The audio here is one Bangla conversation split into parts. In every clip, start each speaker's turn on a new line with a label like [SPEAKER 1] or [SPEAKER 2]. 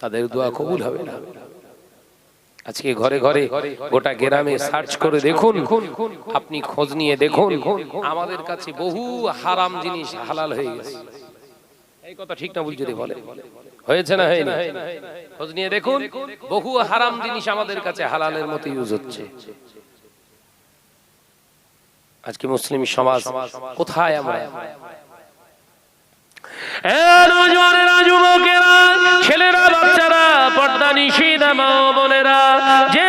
[SPEAKER 1] তাদের দোয়া কবুল হবে না। আজকে ঘরে ঘরে গোটা গ্রামে সার্চ করে দেখুন। আপনি খোঁজ নিয়ে দেখুন। আমাদের কাছে বহু হারাম জিনিস হালাল হয়ে গেছে। এই কথা ঠিক না বলে। হয়েছে না হয়নি। খোঁজ নিয়ে দেখুন। বহু হারাম জিনিস আমাদের কাছে হালালের মতো ইউজ হচ্ছে। আজকে মুসলিম সমাজ কোথায় আমরা? ছেলেরা বাচ্চারা পর্দা নিষিদ্ধ মা বোনেরা যে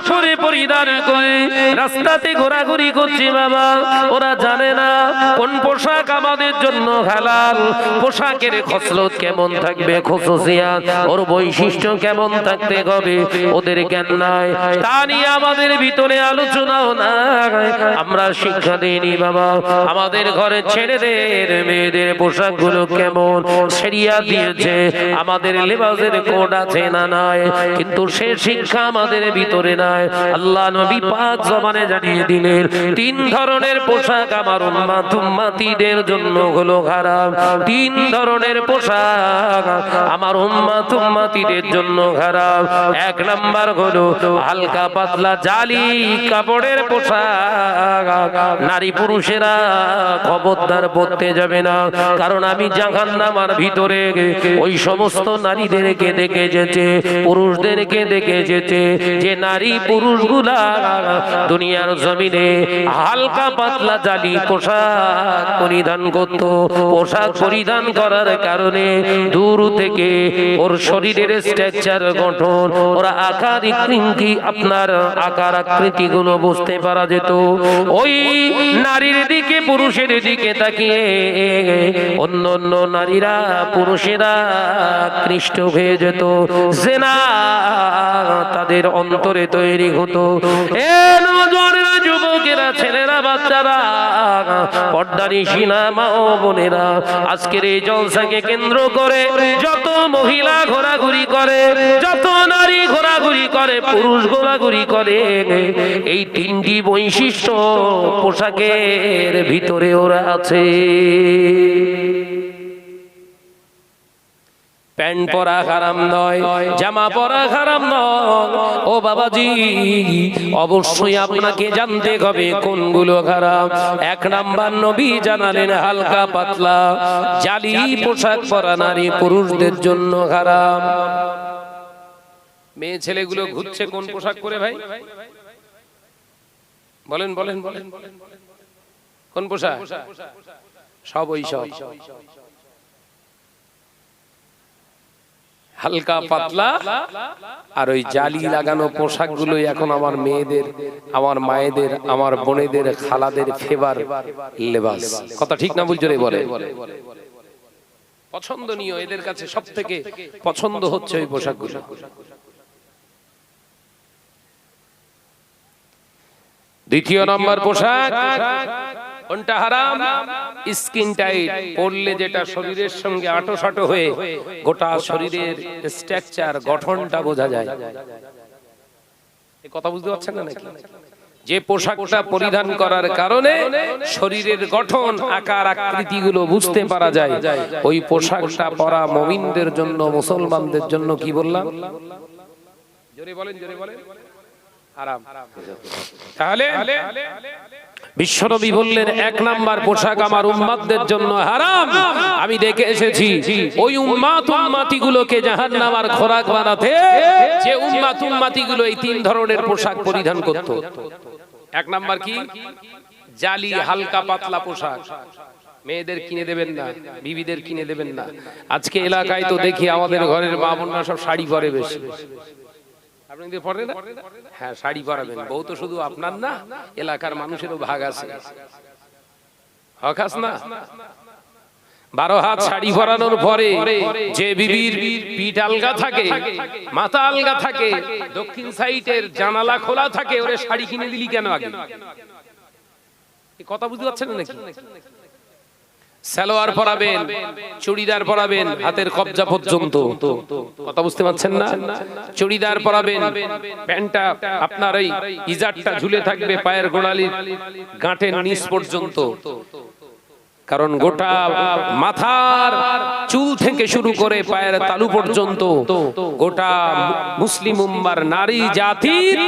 [SPEAKER 1] পরে পরিধান করে রাস্তাতে ঘোরাঘুরি করছে বাবা। ওরা জানে না কোন পোশাক আমাদের জন্য হালাল। পোশাকের খসলত কেমন থাকবে খসুসিয়াত ওর বৈশিষ্ট্য কেমন থাকতে হবে? ওদের জ্ঞান নাই। তা নিয়ে আমাদের ভিতরে আলোচনাও নাই। আমরা শিক্ষা দিইনি বাবা। আমাদের ঘরে ছেলেদের, মেয়েদের পোশাকগুলো কেমন? সেরিয়া দিয়েছে। আমাদের লেবাসের কোড আছে না নাই? কিন্তু সে শিক্ষা আমাদের ভিতরে নাই আল্লাহ নবী পাক জবানে জানিয়ে দিলেন, তিন ধরনের পোশাক আমার উম্মাত উম্মাতিদের জন্য হলো খারাপ তিন ধরনের পোশাক আমার উম্মাত উম্মাতিদের জন্য খারাপ এক নাম্বার হলো হালকা পাতলা জালি কাপড়ের পোশাক। নারী পুরুষেরা খবরদার পড়তে যাবে না, কারণ আমি জাহান্নামার ভিতরে ওই সমস্ত নারীদেরকে দেখে যেতে পুরুষদেরকে দেখে যেতে যে নারী পরিধান করার কারণে দূর থেকে ওর শরীরের স্ট্রাকচার গঠন, ওরা আকার আপনার আকার আকৃতি গুলো বুঝতে পারা যেত। ওই নারীর দিকে, পুরুষের দিকে তাকিয়ে অন্য অন্য নারীরা, পুরুষেরা কৃষ্ট হয়ে যেত। জেনা তাদের অন্তরে তৈরি হতো। যুবকেরা, ছেলেরা, বাচ্চারা, পর্দারি সিনা মা ও বোনেরা, আজকের এই জলসাকে কেন্দ্র করে যত মহিলা ঘোরাঘুরি করে, যত নারী ঘোরাঘুরি করে, পুরুষ ঘোরাঘুরি করে, এই তিনটি বৈশিষ্ট্য পোশাকের ভিতরে ওরা আছে। প্যান্ট পরা হারাম নয়, জামা পরা হারাম নয়। ও বাবাজি, অবশ্যই আপনাকে জানতে হবে কোনগুলো খারাপ এক নাম্বার নবী জানালেন হালকা পাতলা, জালি পোশাক পরা নারী পুরুষদের জন্য খারাপ মেয়ে ছেলেগুলো ঘুরছে কোন পোশাক করে ভাই? বলেন বলেন বলেন কোন পোশাক? সব ওই সব। হালকা পাতলা। আর ওই জালি লাগানো পোশাক এখন আমার মেয়েদের, আমার মায়েদের, আমার বোনেদের, খালাদের ফেভার লেবাস। কথা ঠিক না বুঝছ রে বলে? পছন্দনীয় এদের কাছে সব থেকে পছন্দ হচ্ছে ওই পোশাকগুলো। দ্বিতীয় নম্বর পোশাক। কোনটা হারাম, স্কিন টাইট পরলে যেটা শরীরের সঙ্গে আটোসাটো হয়ে গোটা শরীরের স্ট্রাকচার, গঠনটা বোঝা যায়। কথা বুঝতে পারছেন না নাকি? যে পোশাকটা পরিধান করার কারণে শরীরের গঠন, আকার আকৃতি গুলো বুঝতে পারা যায়। ওই পোশাকটা পরা মমিনদের জন্য, মুসলমানদের জন্য কি বললাম? জোরে বলেন জোরে বলেন। তাহলে বিশ্বনবী বললেন এক নাম্বার পোশাক আমার উম্মাতদের জন্য হারাম। আমি দেখে এসেছি ওই উম্মাত উম্মাতি গুলোকে জাহান নামার খোরাক বানাতে যে উম্মাত উম্মাতি গুলো এই তিন ধরনের পোশাক পরিধান করত। এক নাম্বার কি? জালি হালকা পাতলা পোশাক। মেয়েদের কিনে দেবেন না বিবিদের কিনে দেবেন না। আজকে এলাকায় তো দেখি আমাদের ঘরের মা বোনরা সব শাড়ি পরে বেশি। হ্যাঁ শাড়ি পরাবেন। বউ তো শুধু আপনার না, এলাকার মানুষেরও ভাগ আছে। না? বারো হাত শাড়ি পরানোর পরে যে বিবির পিঠ আলগা থাকে, মাথা আলগা থাকে, দক্ষিণ সাইডের জানালা খোলা থাকে, ওরে শাড়ি কিনে দিলি কেন আগে? কথা বুঝতে পারছেন নাকি? সালোয়ার পরাবেন, চুড়িদার পরাবেন, হাতের কবজা পর্যন্ত। কথা বুঝতে পারছেন না? চুড়িদার পরাবেন, প্যান্টটা আপনার এই ইজারটা ঝুলে থাকবে পায়ের গোড়ালির গাঁটের নিচ পর্যন্ত। কারণ গোটা মাথার চুল থেকে শুরু করে পায়ের তালু পর্যন্ত গোটা মুসলিম উম্মার নারী জাতির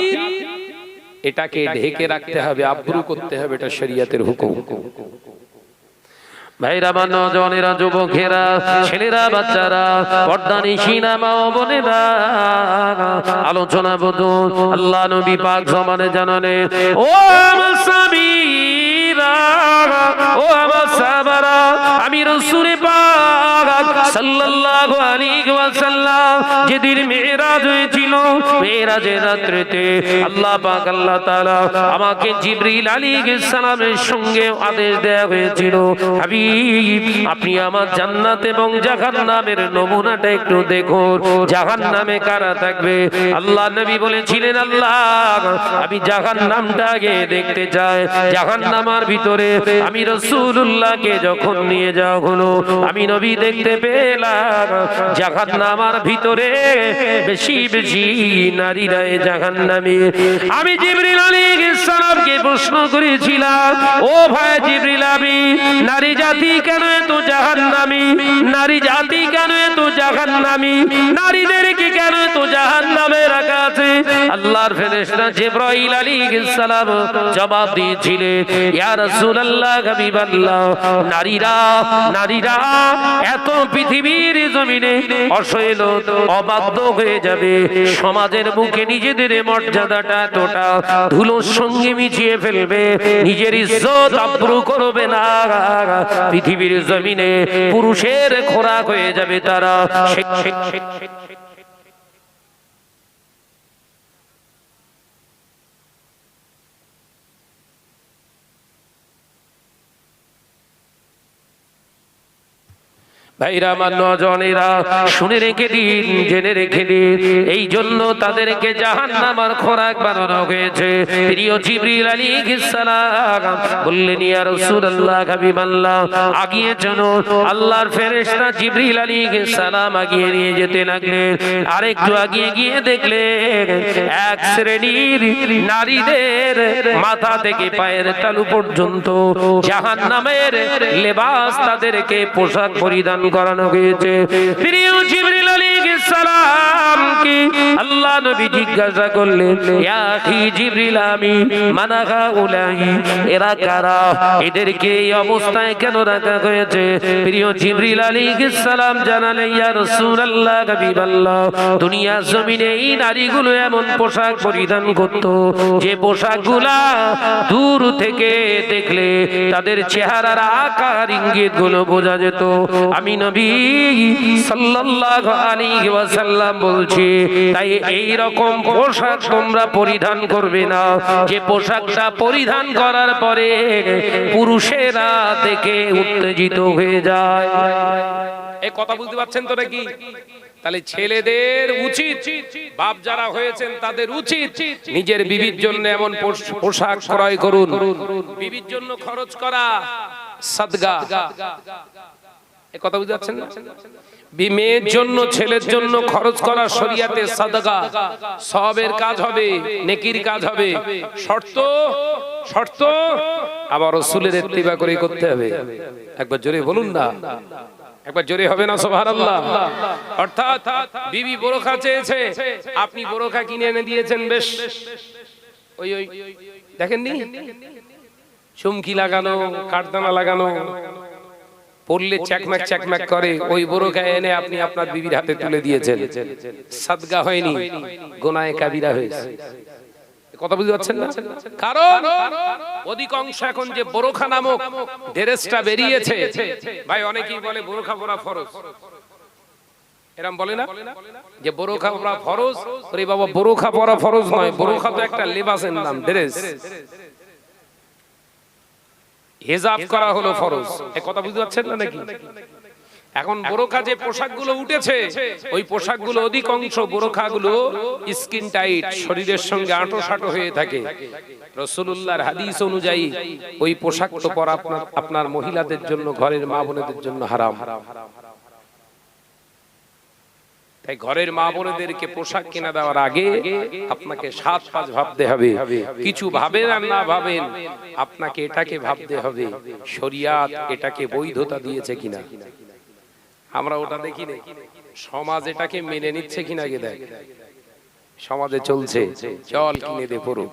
[SPEAKER 1] এটাকে ঢেকে রাখতে হবে, আব্রু করতে হবে, এটা শরিয়াতের হুকুম। ভাইরা বা নজনেরা যুবকেরা, ছেলেরা, বাচ্চারা, পর্দানি সিনেমা ও বোনেরা, আলোচনা বধু আল্লাহ নবী পাক সমানে জানানে, ও আমার স্বামীরা ও আমার সাহাবারা, আমি রসুরে পাক সাল্লাল্লাহু আলাইহি ওয়াসাল্লাম, যেদিন মেরাজ হয়েছিল হাবিব, আপনি আমার জান্নাত এবং নমুনাটা একটু দেখুন কারা থাকবে? আল্লাহ নবী বলেছিলেন, আল্লাহ, আমি আগে দেখতে চাই জাহান্নামার ভিতরে আমি রাসূলুল্লাহকে যখন নিয়ে যাওয়া হলো, আমি নবী দেখতে পেলাম জাহান্নামার ভিতরে বেশি বেশি নারীরা আমি জিবরিল প্রশ্ন করেছিলাম, ও ভাই জিবরিল আমি, নারী জাতি কেন এত নারী জাতি কেন এত কেন এত রাখা আছে? আল্লাহর ফেরেশতা জিবরাইল জবাব দিয়েছিলেন ইয়া রাসূলুল্লাহ নারীরা নারীরা এত পৃথিবীর জমিনে অবাধ্য হয়ে যাবে। সমাজের মুখে নিজেদের মর্যাদাটা এতটা ধুলোর সঙ্গে মিছিয়ে ফেলবে, নিজের ইজ্জত আব্রু করবে না। পৃথিবীর জমিনে পুরুষের খোরাক হয়ে যাবে তারা। ভাইরা আমার নজনেরা শুনে রেখে দিন, জেনে রেখে দিন। এই জন্য তাদেরকে জাহান্নামার খোরাক বানানো হয়েছে। প্রিয় জিবরিল সালাম বললেন, ইয়া রাসূলুল্লাহ আগিয়ে আল্লাহর ফেরেশতা জিবরিল সালাম আগিয়ে নিয়ে যেতে লাগলেন। আরেকটু আগিয়ে গিয়ে দেখলেন, এক শ্রেণির নারীদের মাথা থেকে পায়ের তালু পর্যন্ত জাহান্নামের লেবাস তাদেরকে পোশাক পরিধান করানো হয়েছে। প্রিয় জিবরিল আলাইহিস সালাম কি? আল্লাহ নবী জিজ্ঞাসা করলেন, ইয়া আখি জিবরিল আমি এরা কারা? এদেরকে এই অবস্থায় কেন রাখা হয়েছে? প্রিয় জিবরিল আলাইহিস সালাম জানালেন, ইয়া রাসূলুল্লাহ, হাবিবাল্লাহ দুনিয়া জমিনে এই নারীগুলো এমন পোশাক পরিধান করত, যে পোশাকগুলা দূর থেকে দেখলে তাদের চেহারার আকার ইঙ্গিতগুলো বোঝা যেত। আমি নবী সাল্লাল্লাহু আলাইহি ওয়াসাল্লাম বলছি, তাই এই রকম পোশাক তোমরা পরিধান করবে না। যে পোশাকটা পরিধান করার পরে পুরুষেরা দেখে উত্তেজিত হয়ে যায়। এই কথা বুঝতে পারছেন তো নাকি? তাহলে ছেলেদের উচিত, বাপ যারা হয়েছেন তাদের উচিত নিজের বিবির জন্য এমন পোশাক ক্রয় করুন। বিবির জন্য খরচ করা, সাদগা। কথা বুঝতে পারছেন না? মেয়ের জন্য ছেলের জন্য খরচ করা শরিয়াতে সাদগা সবের কাজ হবে নেকির কাজ হবে। শর্ত শর্ত আবার রসুলের ইত্তিবা করে করতে হবে। একবার জোরে বলুন না। একবার জোরে হবে না সুবহানাল্লাহ। অর্থাৎ বিবি বোরখা চেয়েছে। আপনি বোরখা কিনে এনে দিয়েছেন বেশ। ওই ওই দেখেননি? চুমকি লাগানো কাঠদানা লাগানো। পড়লে চ্যাকম্যাক চ্যাকম্যাক করে ওই বোরখা এনে আপনি আপনার বিবির হাতে তুলে দিয়েছেন। সাদগা হয়নি গোনায় কাবিরা হয়েছে। কথা বুঝতে পারছেন না? কারণ অধিকাংশ এখন যে বোরখা নামক ড্রেসটা বেরিয়েছে। ভাই অনেকেই বলে বোরখা পরা ফরজ। এরম বলে না? যে বোরখা পরা ফরজ ওরে বাবা বোরখা পরা ফরজ নয়। বোরখা তো একটা লেবাসের নাম ড্রেস। হেজাব করা হলো ফরজ। এ কথা বুঝতে পারছেন না নাকি? এখন বোরখা যে পোশাকগুলো উঠেছে ওই পোশাকগুলো অধিকাংশ বোরখাগুলো স্কিন টাইট শরীরের সঙ্গে আঁটো সাঁটো হয়ে থাকে। রসুল্লাহর হাদিস অনুযায়ী ওই পোশাক তো পরা আপনার মহিলাদের জন্য ঘরের মা বোনেদের জন্য হারাম হারাম।
[SPEAKER 2] তাই ঘরের মা বোনেদেরকে পোশাক কিনে দেওয়ার আগে আপনাকে সাত, পাঁচ ভাবতে হবে। কিছু ভাবেন আর না ভাবেন, আপনাকে এটাকে ভাবতে হবে, শরিয়াত এটাকে বৈধতা দিয়েছে কিনা। আমরা ওটা দেখি না, সমাজ এটাকে মেনে নিচ্ছে কিনা গে দেখ। সমাজে চলছে, চল কিনে দে পড়ো